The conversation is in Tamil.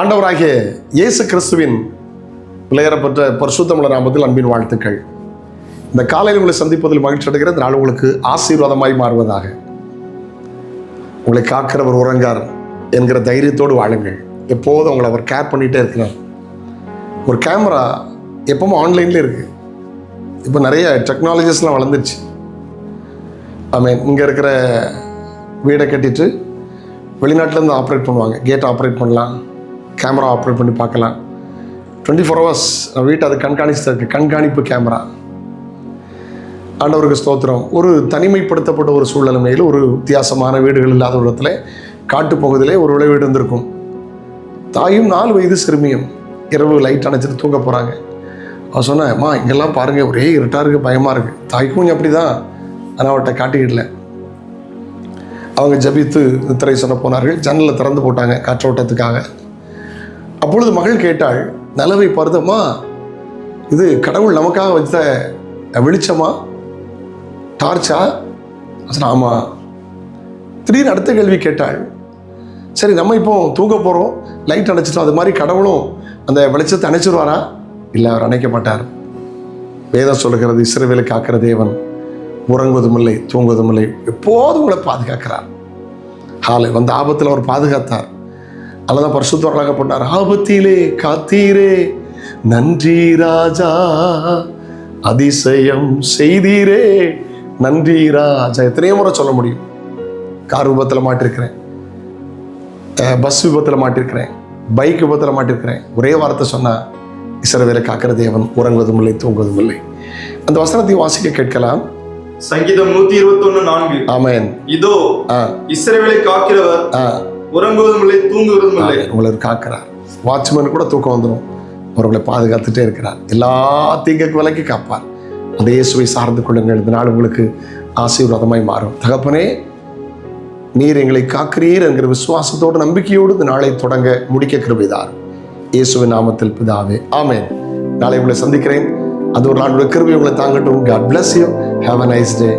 ஆண்டவராகிய இயேசு கிறிஸ்துவின் விளையாடப்பட்ட பரிசுத்தமுள்ள நாமத்தில் அன்பின் வாழ்த்துக்கள். இந்த காலையில் உங்களை சந்திப்பதில் மகிழ்ச்சி அடைகிற இந்த நாள் உங்களுக்கு ஆசீர்வாதமாய் மாறுவதாக. உங்களை காக்கிறவர் உறங்கார் என்கிற தைரியத்தோடு வாழுங்கள். எப்போதும் உங்களை அவர் கேர் பண்ணிகிட்டே இருக்கிறார். ஒரு கேமரா எப்பவும் ஆன்லைன்லேயே இருக்குது இப்போ நிறைய டெக்னாலஜிஸ்லாம் வளர்ந்துருச்சு. ஐ மீன் இங்கே இருக்கிற வீடை கட்டிட்டு வெளிநாட்டிலேருந்து ஆப்ரேட் பண்ணுவாங்க. கேட் ஆப்ரேட் பண்ணலாம். கேமரா ஆப்ரேட் பண்ணி பார்க்கலாம். டுவெண்ட்டி ஃபோர் ஹவர்ஸ் நம்ம வீட்டை அது கண்காணிச்சு இருக்கு கண்காணிப்பு கேமரா. ஆண்டவருக்கு ஸ்தோத்திரம். ஒரு தனிமைப்படுத்தப்பட்ட ஒரு சூழ்நிலைமையில் ஒரு வித்தியாசமான வீடுகள் இல்லாத இடத்துல காட்டுப்பகுதியிலே ஒரு விளை வீடு இருந்திருக்கும் தாயும் நாலு வயது சிறுமியும் இரவு லைட் அணைச்சிட்டு தூங்க போகிறாங்க அவன் சொன்னேன் அம்மா இங்கெல்லாம் பாருங்கள் ஒரே இருட்டாக இருக்குது பயமாக இருக்குது தாய்க்கும் கொஞ்சம் அப்படி தான் ஆனால் அவர்கிட்ட காட்டிக்கிடல அவங்க ஜபித்து திரை சொல்ல போனார்கள். ஜன்னலை திறந்து போட்டாங்க காற்றோட்டத்துக்காக. அப்பொழுது மகள் கேட்டாள் நலவை பருதம்மா இது கடவுள் நமக்காக வச்ச வெளிச்சமா? டார்ச்சா? சொன்ன ஆமாம் திடீர்னு அடுத்த கேள்வி கேட்டாள் சரி நம்ம இப்போ தூங்க போகிறோம் லைட் அணைச்சிட்டோம் அது மாதிரி கடவுளும் அந்த வெளிச்சத்தை அணைச்சிருவாரா? இல்லை அவர் அணைக்க மாட்டார். வேதம் சொல்லுகிறது இஸ்ரவேலை காக்கிற தேவன் உறங்குவதும் இல்லை தூங்குவதும் இல்லை எப்போதும் உங்களை பாதுகாக்கிறார். ஹாலை வந்த ஆபத்தில் அவர் பாதுகாத்தார். அல்லதான் பரிசுத்தவர்களாக பண்ணார் ஆபத்திலே காத்தீரே நன்றி ராஜா அதிசயம் செய்தீரே. நன்றி ராஜா. எத்தனையோ முறை சொல்ல முடியும். கார் விபத்தில் மாட்டிருக்கிறேன். பஸ் விபத்தில் மாட்டிருக்கிறேன். பைக் விபத்தில் மாட்டிருக்கிறேன். ஒரே வார்த்தை சொன்னா இசரவேலை காக்கிற தேவன் உறங்குவதும் இல்லை தூங்குவதும் இல்லை. அந்த வசனத்தை வாசிக்க கேட்கலாம். சங்கீதம் நூத்தி இருபத்தி ஒண்ணு நான்கு. ஆமென். இதோ இஸ்ரவேலை காக்கிறவர் உறங்குவதும் இல்லை தூங்குவதும் இல்லை உங்களை காக்கிறார். வாட்ச்மேன் கூட தூக்கம் வந்துடும் அவர்களை பாதுகாத்துட்டே இருக்கிறார். எல்லா தீங்குக்கு விலைக்கு காப்பார். அந்த இயேசுவை சார்ந்து கொள்ளுங்கள். இந்த நாள் உங்களுக்கு ஆசீர்வாதமாய் மாறும். தகப்பனே நீர் எங்களை காக்கிறீர் என்கிற விசுவாசத்தோடு நம்பிக்கையோடு இந்த நாளை தொடங்க முடிக்க கிருபிதார். இயேசுவின் நாமத்தில் பிதாவே ஆமேன். நாளை உங்களை சந்திக்கிறேன். அது ஒரு நாளுடைய கிருபி உங்களை தாங்கட்டும். God bless you have a nice day